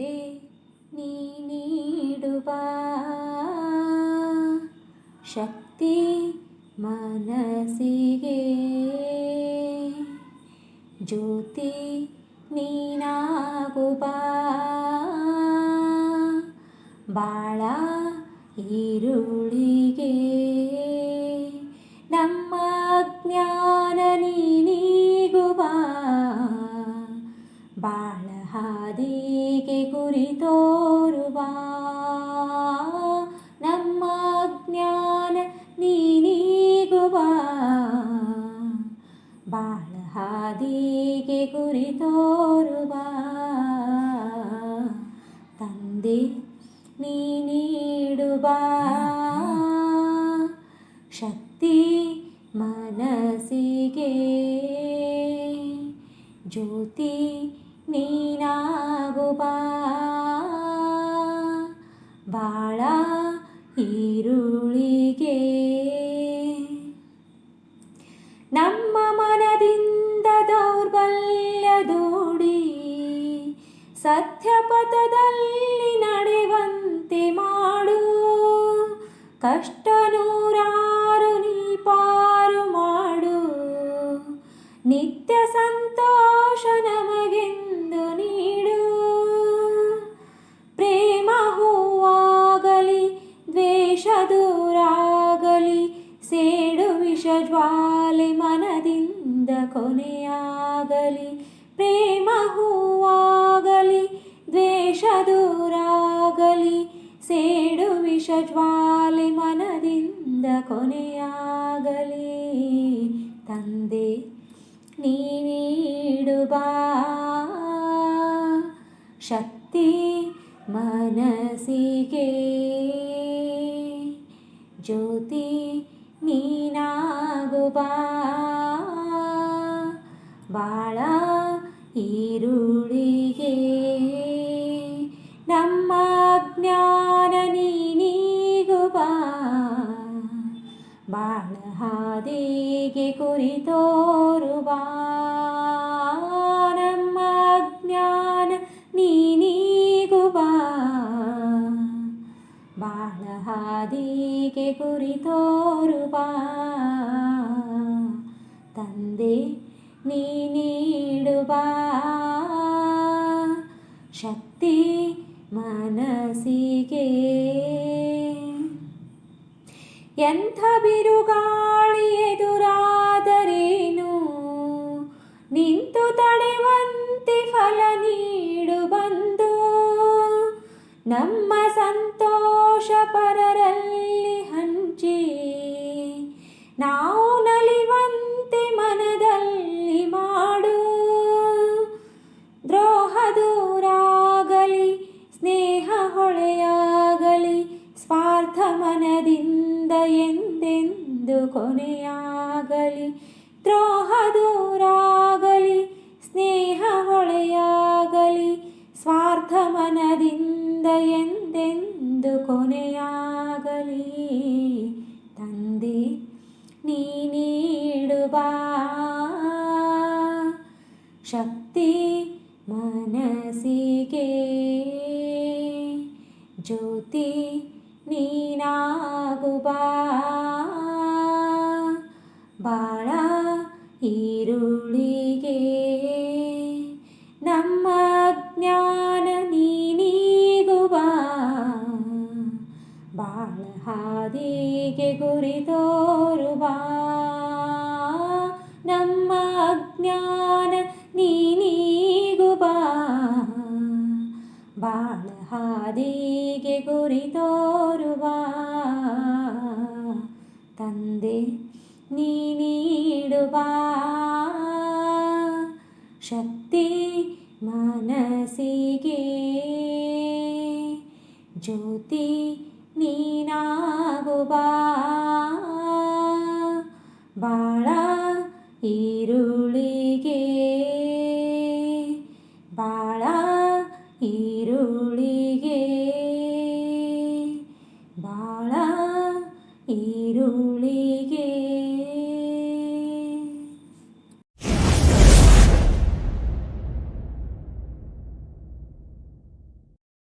ನೀ ನೀಡುವ ಶಕ್ತಿ ಮನಸ್ಸಿಗೆ. ಜ್ಯೋತಿ ನೀನಾಗುವ ಬಾಳ ಈರುಳಿಗೆ ನಮ್ಮ ಜ್ಞಾನ ನೀಗುವ ಬಾಳ ಹಾದಿಗೆ ಗುರಿ ತೋರುವ ನಮ್ಮ ಜ್ಞಾನ ನೀನೀಗುವ. ಬಾಳ ಹಾದಿಗೆ ಗುರಿ ತೋರುವ ತಂದೆ ನೀಡುವ ಶಕ್ತಿ ಮನಸ್ಸಿಗೆ ಜ್ಯೋತಿ ನೀನಾಗುವ ಬಾಳ ಈರುಳಿಗೆ ನಮ್ಮ ಮನದಿಂದ ದೌರ್ಬಲ್ಯ ದೂಡಿ ಸತ್ಯಪಥದಲ್ಲಿ ನಡೆವಂತೆ ಮಾಡು. ಕಷ್ಟ ನೂರಾರು ನೀ ಪಾರು ಮಾಡು. ನಿತ್ಯ ಸಂತೋಷ ಕೊನೆಯಾಗಲಿ ಪ್ರೇಮ ಹೂವಾಗಲಿ ದ್ವೇಷ ದೂರಾಗಲಿ ಸೇಡು ವಿಷ ಜ್ವಾಲೆ ಮನದಿಂದ ಕೊನೆಯಾಗಲಿ ತಂದೆ ನೀ ನೀಡುವ ಶಕ್ತಿ ಮನಸ್ಸಿಗೆ ಜ್ಯೋತಿ ನೀನಾಗುವ ಬಾಳ ಈರುಳಿಗೆ ನಮ್ಮ ಜ್ಞಾನ ನೀಗುವ ಬಾಳ ಹಾದಿಗೆ ಕುರಿತೋರುವ ನಮ್ಮ ಜ್ಞಾನ ನೀಗುವ ಬಾಳ ಹಾದಿಗೆ ಕುರಿತೋರುವ ತಂದೆ ನೀ ನೀಡುವ ಶಕ್ತಿ ಮನಸ್ಸಿಗೆ. ಎಂಥ ಬಿರುಗಾಳಿ ಎದುರಾದರೇನು? ನಿಂತು ತಡೆವಂತೆ ಫಲ ನೀಡು ಬಂದು. ನಮ್ಮ ಸಂತೋಷ ಪರರಲ್ಲಿ ಹಂಚಿ. ನಾವು ಎಂದೆಂದು ಕೊನೆಯಾಗಲಿ ದ್ರೋಹ ದೂರಾಗಲಿ ಸ್ನೇಹ ಹೊಳೆಯಾಗಲಿ, ಸ್ವಾರ್ಥ ಮನದಿಂದ ಎಂದೆಂದು ಕೊನೆಯಾಗಲಿ. ತಂದೆ ನೀಡುವ ಶಕ್ತಿ ಮನಸ್ಸಿಗೆ. ಜ್ಯೋತಿ ನೀನಾಗುವ ಬಾಳ ಈರುಳಿಗೆ ನಮ್ಮ ಜ್ಞಾನ ನೀಗುವ ಬಾಳ ಹಾದಿಗೆ ಗುರಿ ತೋರುವ ನಮ್ಮ ಜ್ಞಾನ ನೀಗುವ ಬಾಳ ಹಾದಿಗೆ ಗುರಿ ತೋರುವ ತಂದೆ ನೀಡುವ ಶಕ್ತಿ ಮನಸ್ಸಿಗೆ. ಜ್ಯೋತಿ ನೀನಾಗುವ. ಬಾಳ